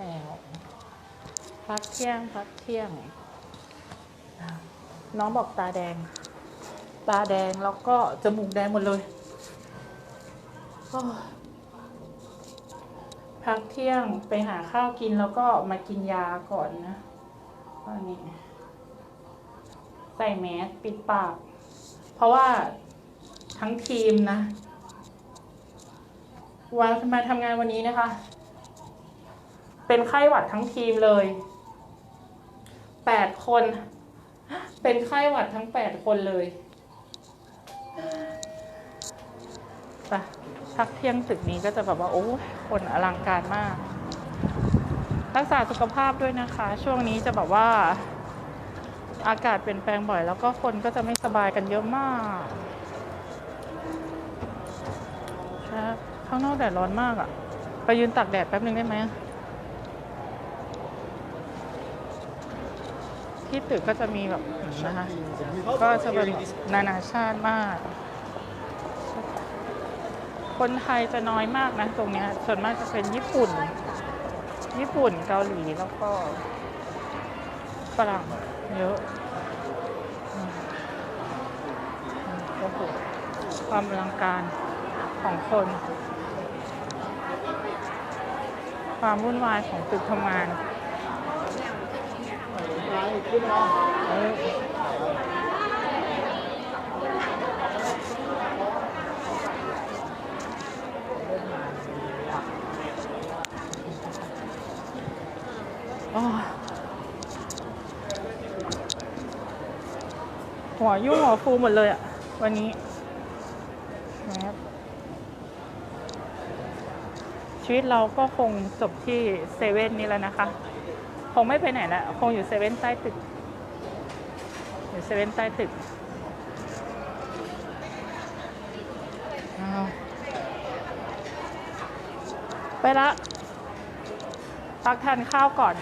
แล้วพักเที่ยงพักเที่ยง น้องบอกตาแดง ตาแดงแล้วก็จมูกแดงหมดเลยพักเที่ยงไปหาข้าวกินแล้วก็มากินยาก่อนนะตอนนี้ ใส่แมสปิดปาก เพราะว่าทั้งทีมนะวันมาทำงานวันนี้นะคะ เป็นไข้หวัดทั้งทีมเลยแปดคน เป็นไข้หวัดทั้งแปดคนเลยไปพักเที่ยงตึกนี้ก็จะแบบว่า โอ้คนอลังการมาก รักษาสุขภาพด้วยนะคะ ช่วงนี้จะแบบว่า อากาศเปลี่ยนแปลงบ่อย แล้วก็คนก็จะไม่สบายกันเยอะมากข้างนอกแดดร้อนมากอะ่ะ ไปยืนตากแดดแป๊บนึงได้ไหมอะ ที่ตึกก็จะมีแบบนะคะก็จะเป็นนานาชาติมาก คนไทยจะน้อยมากนะตรงนี้ส่วนมากจะเป็นญี่ปุ่น ญี่ปุ่นเกาหลีแล้วก็ฝรั่งเยอะโอ้โหความอลังการของคน ความวุ่นวายของตึกทำงาน หัวยุ่งหัวฟูหมดเลยอะวันนี้นะครับชีวิตเราก็คงจบที่เซเว่นนี่แล้วนะคะ งไม่ไปไหนละคงอยู่เซเว่นใต้ตึก อยู่เซเว่นใต้ตึกไปละพักทานข้าวก่อน